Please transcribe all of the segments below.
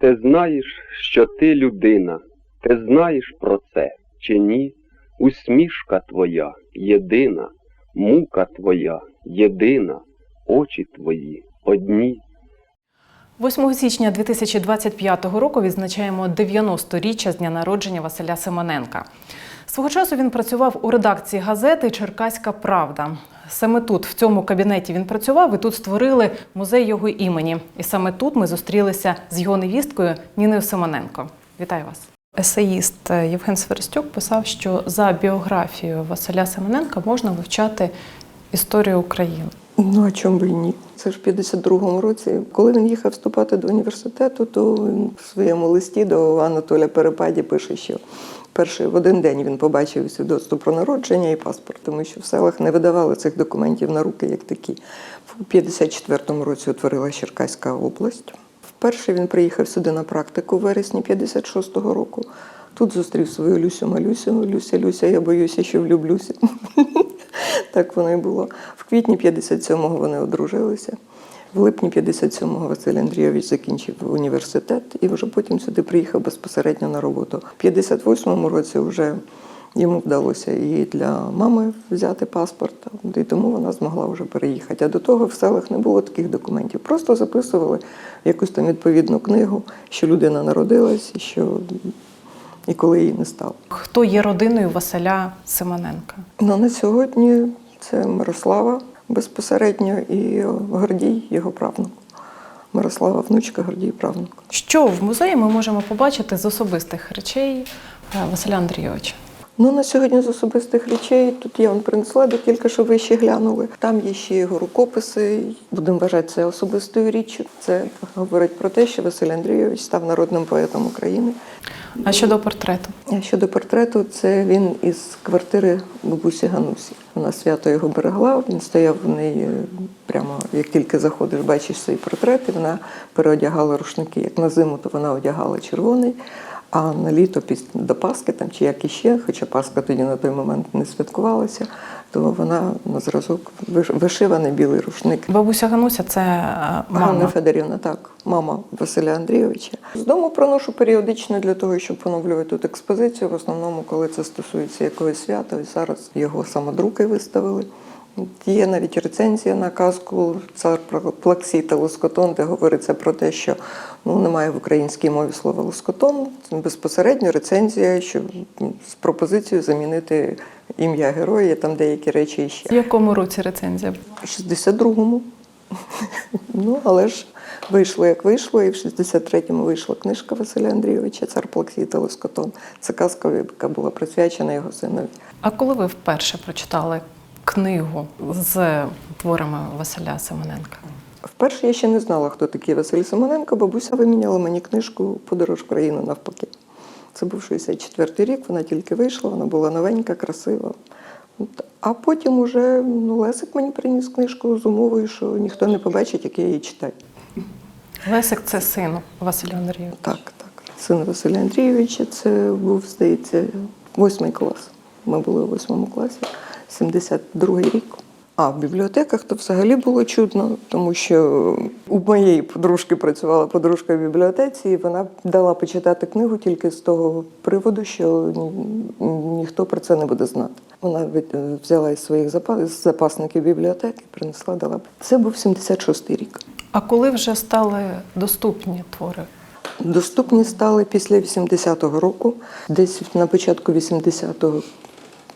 Ти знаєш, що ти людина, ти знаєш про це чи ні? Усмішка твоя єдина, мука твоя єдина, очі твої одні. 8 січня 2025 року відзначаємо 90-річчя з дня народження Василя Симоненка. Свого часу він працював у редакції газети Черкаська Правда. Саме тут, в цьому кабінеті, він працював і тут створили музей його імені. І саме тут ми зустрілися з його невісткою Ніною Симоненко. Вітаю вас. Есеїст Євген Сверстюк писав, що за біографією Василя Семененка можна вивчати історію України. Ну, а чому б і ні? Це ж в 52-му році. Коли він їхав вступати до університету, то він в своєму листі до Анатоля Перепаді пише, що перший в один день він побачив свідоцтво про народження і паспорт, тому що в селах не видавали цих документів на руки як такі. В 54-му році утворила Черкаська область. Вперше він приїхав сюди на практику в вересні 56-го року. Тут зустрів свою Люсю Малюсю. Люся, Люся, я боюся, що влюблюся. Так воно і було. В квітні 57-го вони одружилися. В липні 57-го Василь Андрійович закінчив університет і вже потім сюди приїхав безпосередньо на роботу. В 58-му році вже йому вдалося і для мами взяти паспорт, і тому вона змогла вже переїхати. А до того в селах не було таких документів. Просто записували якусь там відповідну книгу, що людина народилась, що і коли її не стало. Хто є родиною Василя Симоненка? Ну, на сьогодні це Мирослава безпосередньо і Гордій, його правнук. Мирослава внучка, Гордій правнук. Що в музеї ми можемо побачити з особистих речей е, Василя Андрійовича? Ну, на сьогодні з особистих речей тут я вам принесла декілька, що ви ще глянули. Там є ще його рукописи. Будемо вважати це особистою річчю. Це говорить про те, що Василь Андрійович став народним поетом України. А щодо портрету? А щодо портрету, це він із квартири бабусі Ганусі. Вона свято його берегла. Він стояв в неї прямо як тільки заходиш, бачиш свій портрет, і вона переодягала рушники. Як на зиму, то вона одягала червоний. А на літо після до Пасхи, там чи як іще, хоча Пасха тоді на той момент не святкувалася, то вона на зразок вишиваний білий рушник. Бабуся Гануся це е, Ганна. Федорівна, так, мама Василя Андрійовича. З дому проношу періодично для того, щоб поновлювати тут експозицію. В основному, коли це стосується якогось свята, і зараз його самодруки виставили. Є навіть рецензія на казку цар Плаксій Лоскотон, де говориться про те, що ну, немає в українській мові слова лоскотон. Це безпосередньо рецензія, що з пропозицією замінити ім'я героя, там деякі речі іще. В якому році рецензія? В 62-му. Ну, але ж вийшло, як вийшло, і в 63-му вийшла книжка Василя Андрійовича Цар Плаксій та Лоскотон. Це казка, яка була присвячена його синові. А коли ви вперше прочитали книгу з творами Василя Симоненка? Вперше я ще не знала, хто такий Василь Симоненко. Бабуся виміняла мені книжку Подорож країну навпаки. Це був 64-й рік, вона тільки вийшла, вона була новенька, красива. А потім уже ну, Лесик мені приніс книжку з умовою, що ніхто не побачить, як я її читаю. Лесик це син Василя Андрійовича. Так, так. Син Василя Андрійовича, це був, здається, восьмий клас. Ми були у восьмому класі, 72-й рік. А в бібліотеках то взагалі було чудно, тому що у моєї подружки працювала подружка в бібліотеці, і вона дала почитати книгу тільки з того приводу, що ніхто про це не буде знати. Вона взяла із своїх запас, запасників бібліотеки, принесла, дала. Це був 76-й рік. А коли вже стали доступні твори? Доступні стали після 80-го року. Десь на початку 80-го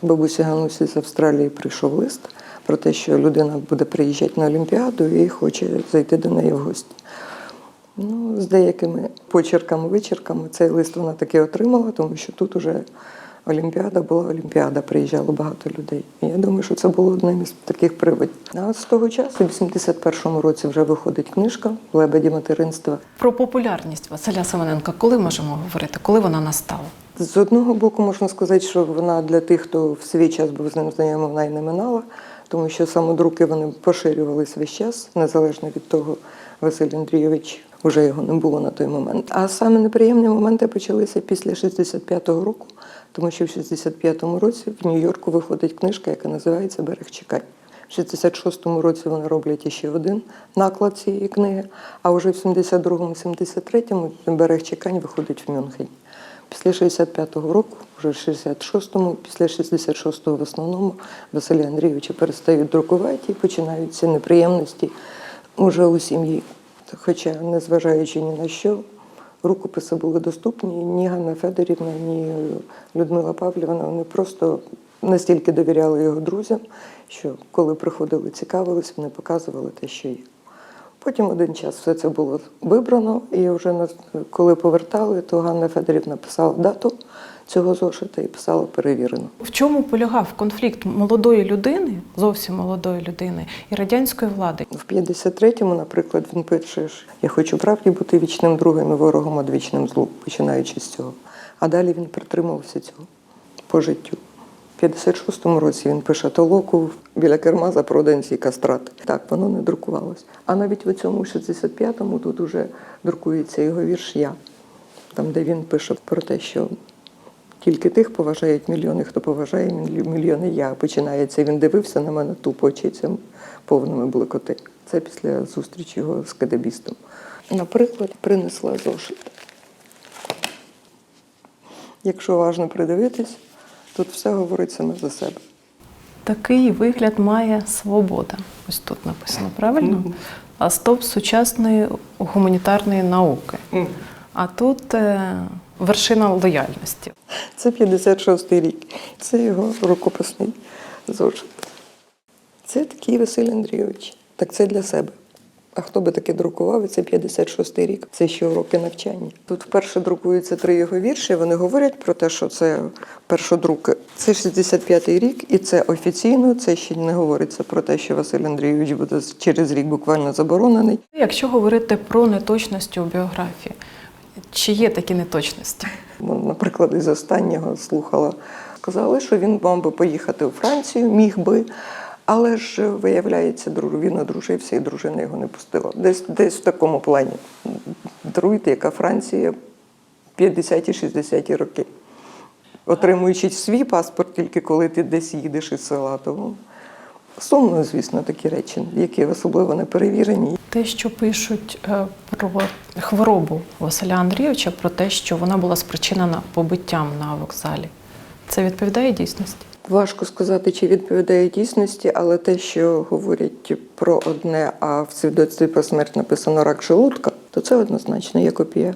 бабусі Ганусі з Австралії прийшов лист про те, що людина буде приїжджати на Олімпіаду і хоче зайти до неї в гості. Ну, з деякими почерками, вичерками цей лист вона таки отримала, тому що тут уже Олімпіада була Олімпіада, приїжджало багато людей. І я думаю, що це було одним із таких приводів. А з того часу, в 81-му році, вже виходить книжка Лебеді материнства. Про популярність Василя Симоненка коли можемо говорити? Коли вона настала? З одного боку, можна сказати, що вона для тих, хто в свій час був з ним знайомий, вона й не минала, тому що самодруки вони поширювалися весь час, незалежно від того, Василь Андрійович вже його не було на той момент. А саме неприємні моменти почалися після 65-го року, тому що в 65-му році в Нью-Йорку виходить книжка, яка називається Берег чекань. В 66-му році вони роблять іще один наклад цієї книги, а вже в 72-му, 73-му берег чекань виходить в Мюнхені. Після 65-го року, вже в 66-му, після 66-го в основному Василя Андрійовича перестають друкувати і починаються неприємності уже у сім'ї. Хоча, незважаючи ні на що, рукописи були доступні, ні Ганна Федорівна, ні Людмила Павлівна, вони просто настільки довіряли його друзям, що коли приходили, цікавились, вони показували те, що є. Потім один час все це було вибрано, і вже коли повертали, то Ганна Федорівна писала дату цього зошита і писала перевірено. В чому полягав конфлікт молодої людини, зовсім молодої людини, і радянської влади? В 53-му, наприклад, він пише, що я хочу правді бути вічним другом і ворогом одвічним злу, починаючи з цього. А далі він притримувався цього по життю. В 56-му році він пише толоку біля керма за проданці кастрати. Так, воно не друкувалось. А навіть в цьому 65-му тут уже друкується його вірш Я, там, де він пише про те, що тільки тих поважають мільйони, хто поважає мільйони я. Починається, він дивився на мене тупо очицями повними були. Це після зустрічі його з кадебістом. Наприклад, принесла зошит. Якщо уважно придивитись, тут все говорить саме за себе. Такий вигляд має свобода. Ось тут написано правильно. А стоп сучасної гуманітарної науки. А тут е, вершина лояльності. Це 56-й рік. Це його рукописний зошит. Це такий Василь Андрійович. Так це для себе. А хто би таке друкував? Це 56-й рік. Це ще уроки навчання. Тут вперше друкуються три його вірші. Вони говорять про те, що це першодруки. Це 65-й рік, і це офіційно. Це ще не говориться про те, що Василь Андрійович буде через рік буквально заборонений. Якщо говорити про неточності у біографії, чи є такі неточності? Наприклад, із останнього слухала. Сказали, що він мав би поїхати у Францію, міг би, але ж виявляється, він одружився і дружина його не пустила. Десь, десь в такому плані. Даруйте, яка Франція 50-60-ті роки. Отримуючи свій паспорт тільки коли ти десь їдеш із села. Тому сумно, звісно, такі речі, які особливо не перевірені. Те, що пишуть е, про хворобу Василя Андрійовича, про те, що вона була спричинена побиттям на вокзалі, це відповідає дійсності? Важко сказати, чи відповідає дійсності, але те, що говорять про одне, а в свідоцтві про смерть написано рак желудка, то це однозначно є копія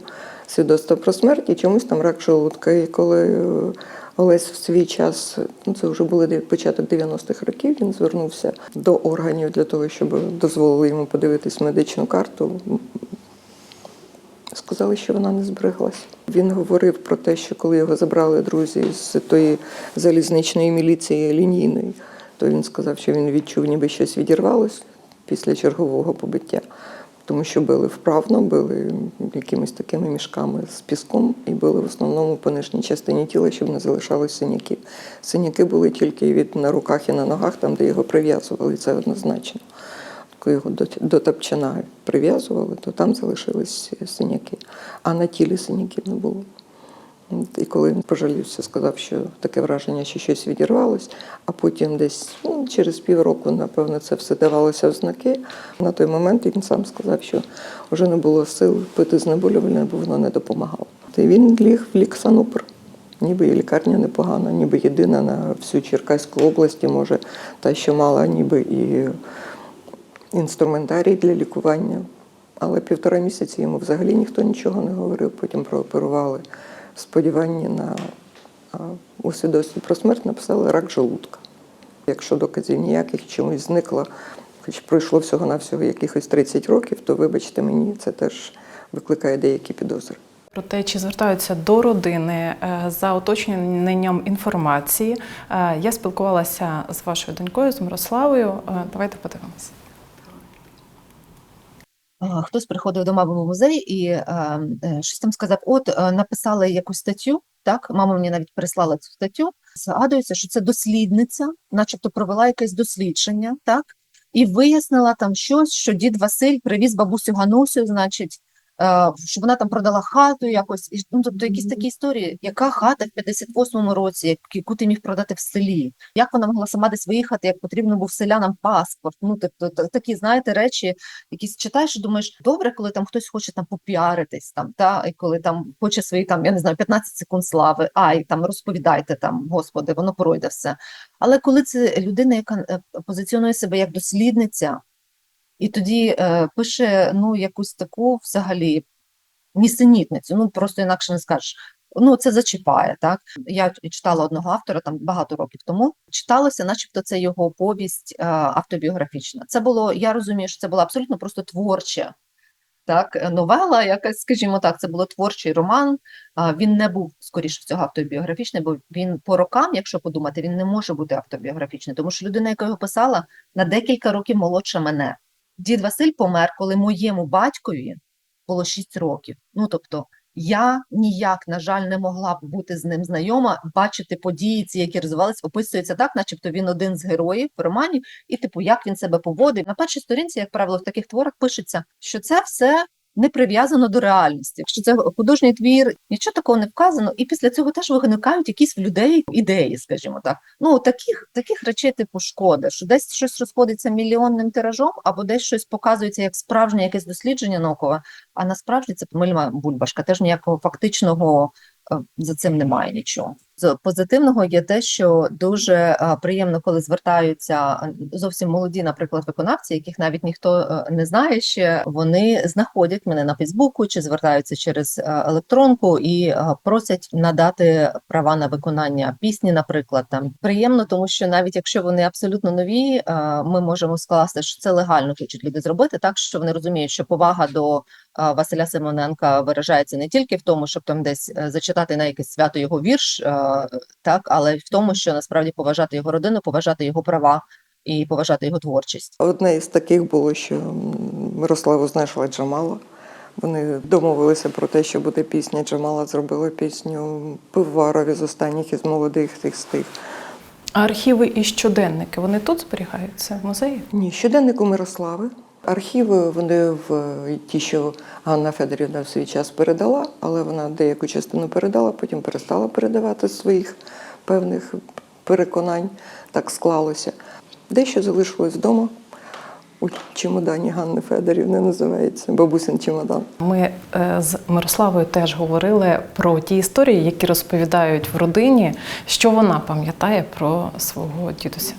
свідоцтва про смерть і чомусь там рак желудка. І коли е, Олесь в свій час, ну це вже були початок 90-х років, він звернувся до органів для того, щоб дозволили йому подивитись медичну карту. Сказали, що вона не збереглася. Він говорив про те, що коли його забрали друзі з тої залізничної міліції лінійної, то він сказав, що він відчув, ніби щось відірвалось після чергового побиття, тому що били вправно, били якимись такими мішками з піском і били в основному по нижній частині тіла, щоб не залишалось синяків. Синяки були тільки від на руках і на ногах, там, де його прив'язували, це однозначно коли його до, тапчана прив'язували, то там залишились синяки, а на тілі синяків не було. І коли він пожалівся, сказав, що таке враження, що щось відірвалось, а потім десь ну, через півроку, напевно, це все давалося в знаки. На той момент він сам сказав, що вже не було сил пити знеболювальне, бо воно не допомагало. Й він ліг в ліксанупр. Ніби і лікарня непогана, ніби єдина на всю Черкаську області, може, та, що мала ніби і інструментарій для лікування. Але півтора місяці йому взагалі ніхто нічого не говорив. Потім прооперували в сподіванні на у свідоцтві про смерть написали рак желудка. Якщо доказів ніяких чомусь зникло, хоч пройшло всього-навсього якихось 30 років, то вибачте мені, це теж викликає деякі підозри. Про те, чи звертаються до родини е, за уточненням інформації. Е, Я спілкувалася з вашою донькою, з Мирославою. Е, Давайте подивимося. Хтось приходив до мами в музей і е, щось там сказав: от е, написали якусь статтю, так, мама мені навіть прислала цю статтю. Згадується, що це дослідниця, начебто провела якесь дослідження, так, і вияснила там щось, що дід Василь привіз бабусю Ганусю, значить, е, щоб вона там продала хату якось. І, Ну, тобто якісь такі історії, яка хата в 58-му році, як- яку ти міг продати в селі? Як вона могла сама десь виїхати, як потрібно був селянам паспорт? Ну, тобто такі, знаєте, речі, якісь читаєш і думаєш, добре, коли там хтось хоче там попіаритись, там, та, і коли там хоче свої там, я не знаю, 15 секунд слави, ай, там розповідайте там, господи, воно пройде все. Але коли це людина, яка е, позиціонує себе як дослідниця, і тоді е, пише ну, якусь таку взагалі нісенітницю, ну просто інакше не скажеш. Ну, це зачіпає, так? Я читала одного автора там багато років тому. Читалося, начебто, це його повість е, автобіографічна. Це було, я розумію, що це була абсолютно просто творча так, е, новела, якась, скажімо так, це було творчий роман. А, Він не був, скоріше всього, автобіографічний, бо він по рокам, якщо подумати, він не може бути автобіографічний, тому що людина, яка його писала, на декілька років молодша мене. Дід Василь помер, коли моєму батькові було 6 років. Ну тобто, я ніяк, на жаль, не могла б бути з ним знайома, бачити події, ці, які розвивалися, описується так, начебто він один з героїв в романі, і типу, як він себе поводив. На першій сторінці, як правило, в таких творах пишеться, що це все не прив'язано до реальності. Якщо це художній твір, нічого такого не вказано, і після цього теж виникають якісь в людей ідеї, скажімо так. Ну таких таких речей типу шкода, що десь щось розходиться мільйонним тиражом, або десь щось показується як справжнє якесь дослідження наукове, а насправді це помильма бульбашка. Теж ніякого фактичного за цим немає нічого. З позитивного є те, що дуже е, приємно, коли звертаються е, зовсім молоді, наприклад, виконавці, яких навіть ніхто е, не знає ще. Вони знаходять мене на Фейсбуку чи звертаються через е, електронку і е, просять надати права на виконання пісні. Наприклад, там приємно, тому що навіть якщо вони абсолютно нові, е, ми можемо скласти, що це легально хочуть люди зробити, так що вони розуміють, що повага до е, Василя Симоненка виражається не тільки в тому, щоб там десь е, зачитати на якесь свято його вірш, е, так, але й в тому, що насправді поважати його родину, поважати його права і поважати його творчість. Одне із таких було, що Мирославу знайшла Джамала. Вони домовилися про те, що буде пісня. Джамала зробила пісню Пиварові з останніх із молодих тих з тих. А архіви і щоденники вони тут зберігаються в музеї? Ні, щоденник у Мирослави. Архіви вони в ті, що Ганна Федорівна в свій час передала, але вона деяку частину передала, потім перестала передавати своїх певних переконань. Так склалося. Дещо залишилось вдома. У чемодані Ганни Федорівни називається бабусин чемодан. Ми е, з Мирославою теж говорили про ті історії, які розповідають в родині, що вона пам'ятає про свого дідуся.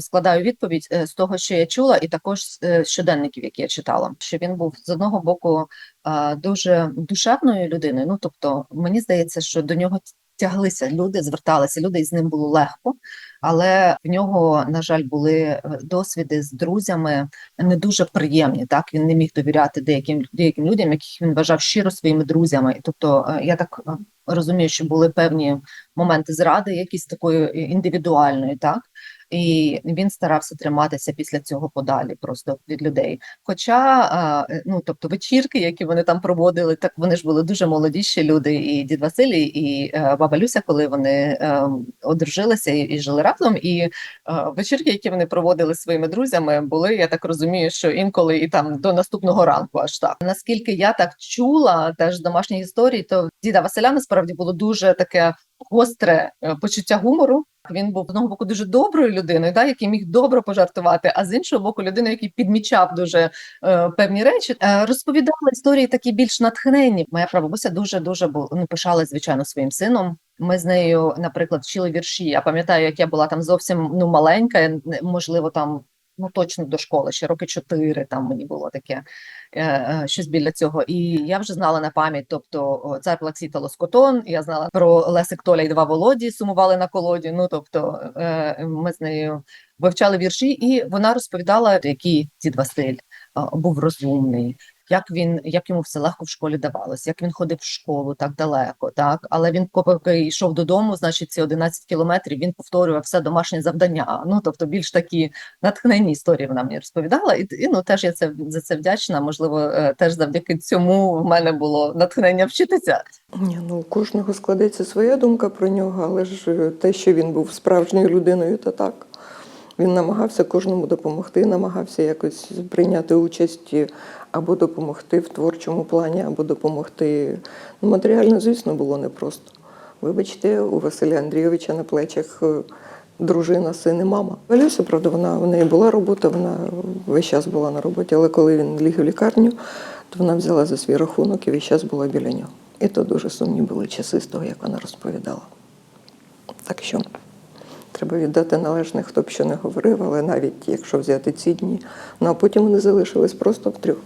Складаю відповідь е, з того, що я чула, і також з е, щоденників, які я читала. Що він був з одного боку дуже душевною людиною. Ну тобто, мені здається, що до нього тяглися люди, зверталися люди, і з ним було легко. Але в нього, на жаль, були е, досвіди з друзями не дуже приємні. Так він не міг довіряти деяким деяким людям, яких він вважав щиро своїми друзями. Тобто, е, я так е, розумію, що були певні моменти зради, якісь такої індивідуальної, так. І він старався триматися після цього подалі просто від людей. Хоча, ну тобто, вечірки, які вони там проводили, так вони ж були дуже молоді ще люди, і дід Василій, і баба Люся, коли вони е, одружилися і жили разом. І е, вечірки, які вони проводили своїми друзями, були, я так розумію, що інколи і там до наступного ранку, аж так. Наскільки я так чула, теж домашні історії, то діда Василя насправді було дуже таке гостре е, почуття гумору. Він був одного боку дуже доброю людиною, да, який міг добре пожартувати, а з іншого боку, людиною, який підмічав дуже е, певні речі. Е, розповідала історії такі більш натхненні. Моя прабабуся дуже дуже бу, ну, пишалась, звичайно, своїм сином. Ми з нею, наприклад, вчили вірші. Я пам'ятаю, як я була там зовсім ну маленька, можливо, там. Ну, точно до школи, ще роки чотири там мені було таке щось біля цього. І я вже знала на пам'ять, тобто цар Плаксі та Лоскотон, я знала про Лесик Толя і два Володі сумували на колоді. Ну тобто е, ми з нею вивчали вірші, і вона розповідала, який ці два стиль був розумний, як він як йому все легко в школі давалось, як він ходив в школу так далеко, так але він поки йшов додому, значить, ці 11 кілометрів він повторював все домашнє завдання. Ну тобто, більш такі натхненні історії вона мені розповідала, і, і ну теж я це за це вдячна. Можливо, е, теж завдяки цьому в мене було натхнення вчитися. Ні, ну у кожного складеться своя думка про нього, але ж е, те, що він був справжньою людиною, то так. Він намагався кожному допомогти, намагався якось прийняти участь або допомогти в творчому плані, або допомогти. Ну, матеріально, звісно, було непросто. Вибачте, у Василя Андрійовича на плечах е, дружина, син і мама. Валюся, правда, вона в неї була робота, вона весь час була на роботі, але коли він ліг в лікарню, то вона взяла за свій рахунок і весь час була біля нього. І то дуже сумні були часи з того, як вона розповідала. Так що треба віддати належне, хто б що не говорив, але навіть якщо взяти ці дні, ну а потім вони залишились просто втрьох.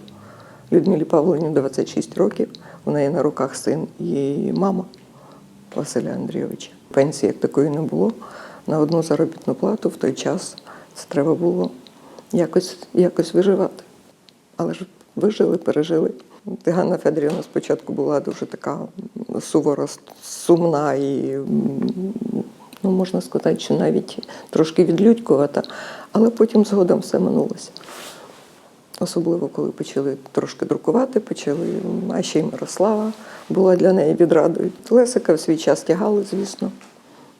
Людмилі Павловні 26 років, у неї на руках син і мама Василя Андрійовича. Пенсії як такої не було. На одну заробітну плату в той час це треба було якось, якось виживати. Але ж вижили, пережили. Ганна Федорівна спочатку була дуже така суворо сумна і, ну, можна сказати, що навіть трошки відлюдькувата, але потім згодом все минулося. Особливо, коли почали трошки друкувати, почали, а ще й Мирослава була для неї відрадою. Лесика в свій час тягали, звісно.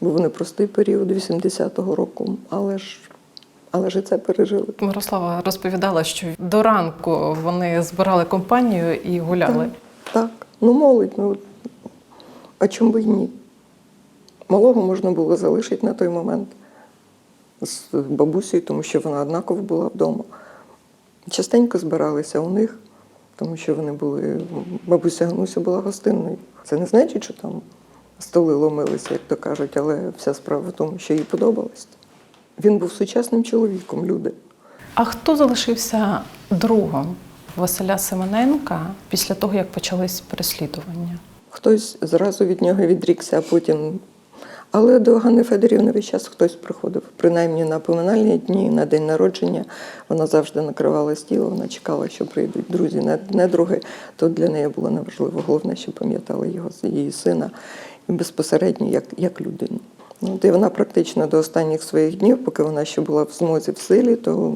Був непростий період 80-го року, але ж, але ж і це пережили. Мирослава розповідала, що до ранку вони збирали компанію і гуляли. Так, ну молодь, ну а чому би й ні? Малого можна було залишити на той момент з бабусею, тому що вона однаково була вдома. Частенько збиралися у них, тому що вони були. Бабуся Гануся була гостинною. Це не значить, що там столи ломилися, як то кажуть, але вся справа в тому, що їй подобалось. Він був сучасним чоловіком, люди. А хто залишився другом Василя Семененка після того, як почались переслідування? Хтось зразу від нього відрікся, а потім. Але до Ганни Федорівни весь час хтось приходив. Принаймні на поминальні дні, на день народження. Вона завжди накривала стіл, вона чекала, що прийдуть друзі, не- недруги. То для неї було неважливо. Головне, що пам'ятали його її сина і безпосередньо як, як людину. Ну, от і вона практично до останніх своїх днів, поки вона ще була в змозі в силі, то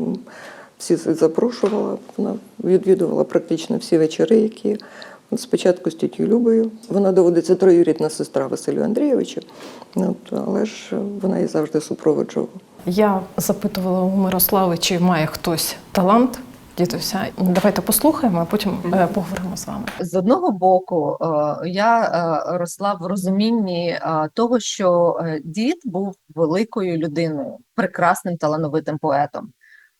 всі запрошувала, вона відвідувала практично всі вечори, які спочатку з тітю Любою. Вона доводиться троюрідна сестра Василю Андрійовичу, але ж вона її завжди супроводжувала. Я запитувала у Мирослави, чи має хтось талант дідуся. Давайте послухаємо, а потім е, поговоримо з вами. З одного боку, е, я е, росла в розумінні того, що дід був великою людиною, прекрасним талановитим поетом.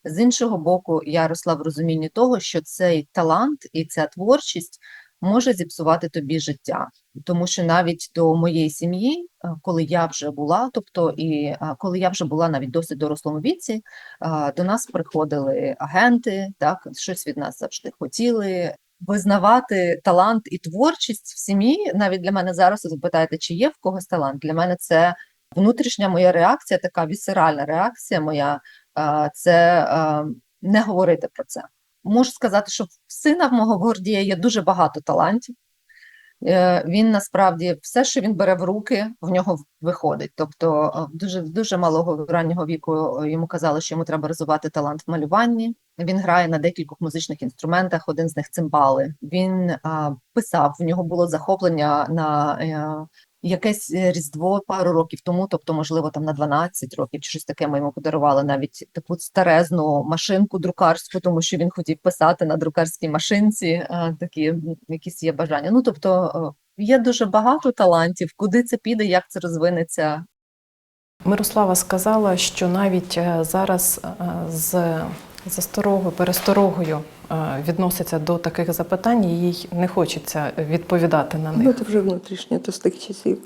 З іншого боку, я росла в розумінні того, що цей талант і ця творчість може зіпсувати тобі життя. Тому що навіть до моєї сім'ї, е, коли я вже була, тобто і е, коли я вже була навіть досить дорослому віці, е, до нас приходили агенти, так щось від нас завжди хотіли. Визнавати талант і творчість в сім'ї, навіть для мене зараз запитаєте, чи є в когось талант. Для мене це внутрішня моя реакція, така вісеральна реакція моя. Це не говорити про це. Можу сказати, що в сина в мого Гордія є дуже багато талантів. Е, Він насправді все, що він бере в руки, в нього виходить. Тобто, е, дуже дуже малого раннього віку е, йому казали, що йому треба розвивати талант в малюванні. Він грає на декількох музичних інструментах. Один з них цимбали. Він а, писав. В нього було захоплення на якесь е, різдво пару років тому, тобто, можливо, там на 12 років чи щось таке. Ми йому подарували навіть таку старезну машинку друкарську, тому що він хотів писати на друкарській машинці. е, Такі якісь є бажання. Ну тобто є дуже багато талантів. Куди це піде, як це розвинеться, Мирослава сказала, що навіть е, зараз з засторогою, пересторогою е, відноситься до таких запитань, і їй не хочеться відповідати на Ну, них. це вже внутрішнє, то з тих часів.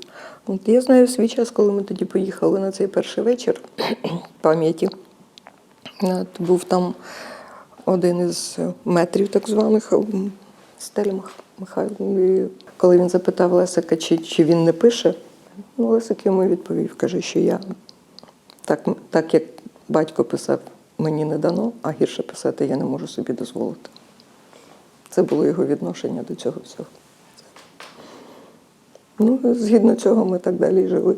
От я знаю свій час, коли ми тоді поїхали на цей перший вечір пам'яті. Був там один із метрів так званих Стеля Михайло. І коли він запитав Лесика, чи, чи він не пише, ну, Лесик йому відповів, каже, що я так, так як батько писав, мені не дано, а гірше писати я не можу собі дозволити. Це було його відношення до цього всього. Ну, згідно цього ми так далі і жили.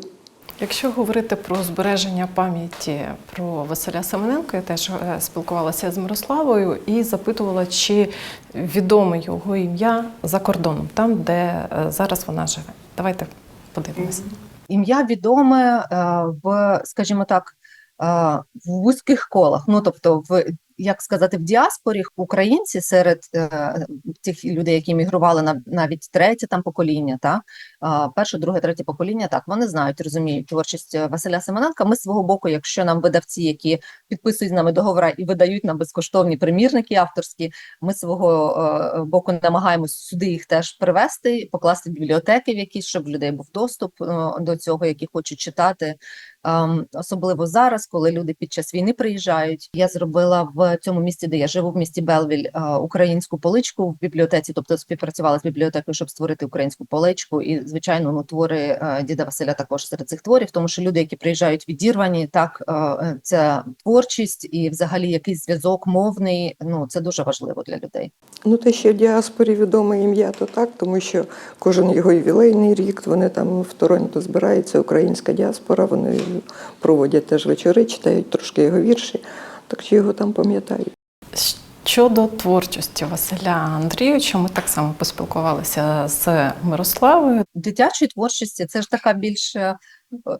Якщо говорити про збереження пам'яті про Василя Семененка, я теж е, спілкувалася з Мирославою і запитувала, чи відоме його ім'я за кордоном, там, де е, зараз вона живе. Давайте подивимося. Ім'я відоме е, в, скажімо так, в вузьких колах. Ну тобто, в як сказати, в діаспорі українці серед е, тих людей, які мігрували на навіть третє там покоління, та перше, друге, третє покоління, так вони знають, розуміють творчість е, Василя Семененка. Ми з свого боку, якщо нам видавці, які підписують з нами договори і видають нам безкоштовні примірники авторські, ми з свого е, боку намагаємось сюди їх теж привести, покласти в бібліотеки в якісь, щоб в людей був доступ до цього, які хочуть читати. Особливо зараз, коли люди під час війни приїжджають. Я зробила в цьому місті, де я живу, в місті Белвіль, українську поличку в бібліотеці, тобто співпрацювала з бібліотекою, щоб створити українську поличку. І звичайно, ну твори е, діда Василя також серед цих творів, тому що люди, які приїжджають відірвані, так е, ця творчість і взагалі якийсь зв'язок мовний. Ну це дуже важливо для людей. Ну, те, що в діаспорі відоме ім'я, то так, тому що кожен його ювілейний рік вони там в Торонто збираються, українська діаспора, вони проводять теж вечори, читають трошки його вірші, так що його там пам'ятають. Щодо творчості Василя Андрійовича, ми так само поспілкувалися з Мирославою. дитячої творчості це ж така більше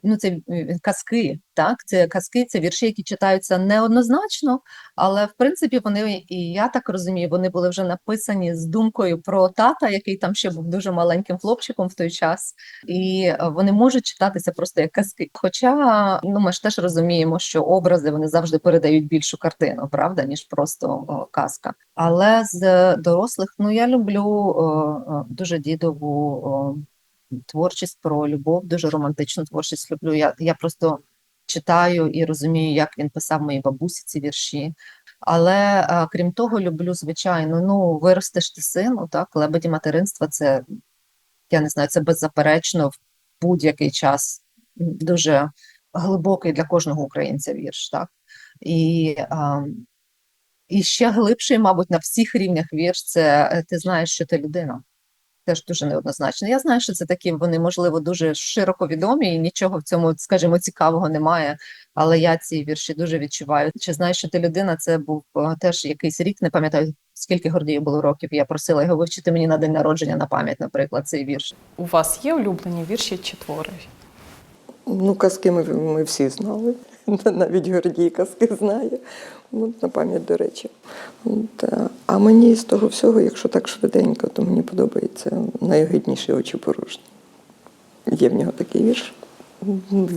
ну це е, казки, так це казки, це вірші, які читаються неоднозначно, але в принципі вони і я так розумію, вони були вже написані з думкою про тата, який там ще був дуже маленьким хлопчиком в той час, і е, вони можуть читатися просто як казки. Хоча ну ми ж теж розуміємо, що образи вони завжди передають більшу картину, правда, ніж просто о, казка. Але з дорослих, ну я люблю о, дуже дідову. О, творчість про любов, дуже романтичну творчість люблю. Я, я просто читаю і розумію, як він писав моїй бабусі ці вірші. Але а, крім того, люблю, звичайно, ну, виростеш ти сину, так, лебеді материнства це, я не знаю, це беззаперечно в будь-який час дуже глибокий для кожного українця вірш, так. І, а, і ще глибший, мабуть, на всіх рівнях вірш це е, ти знаєш, що ти людина теж дуже неоднозначно. Я знаю, що це такі вони, можливо, дуже широко відомі, і нічого в цьому, скажімо, цікавого немає. Але я ці вірші дуже відчуваю. Чи знаєш, що ти людина? Це був е, теж якийсь рік, не пам'ятаю, скільки Гордію було років. Я просила його вивчити мені на день народження на пам'ять, наприклад, цей вірш. У вас є улюблені вірші чи твори? Ну, казки ми, ми всі знали. Навіть Гордій казки знає. Ну, на пам'ять, до речі. От, а- а мені з того всього, якщо так швиденько, то мені подобається найогидніші очі порожні. Є в нього такий вірш.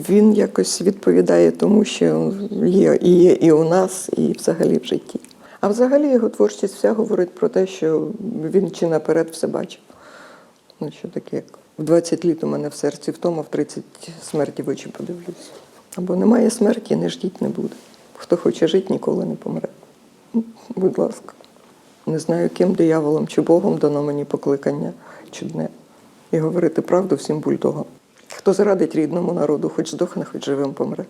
Він якось відповідає тому, що є і є і у нас, і взагалі в житті. А взагалі його творчість вся говорить про те, що він чи наперед все бачив. Ну, що таке, як в 20 літ у мене в серці втома, в 30 смерті в очі подивлюсь. Або немає смерті, не ждіть, не буде. Хто хоче жити, ніколи не помре. Будь ласка. Не знаю, ким дияволом чи Богом дано мені покликання чудне. І говорити правду всім бульдогам. Хто зрадить рідному народу, хоч здохне, хоч живим помре.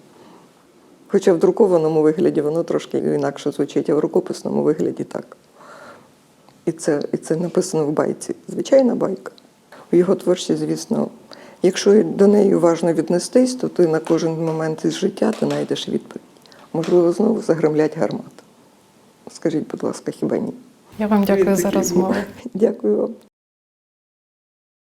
Хоча в друкованому вигляді воно трошки інакше звучить, а в рукописному вигляді так. І це, і це написано в байці. Звичайна байка. У його творчості, звісно, якщо до неї уважно віднестись, то ти на кожен момент із життя ти знайдеш відповідь. Можливо, знову загремлять гармату. Скажіть, будь ласка, хіба ні? Я вам дякую за розмову. Дякую вам.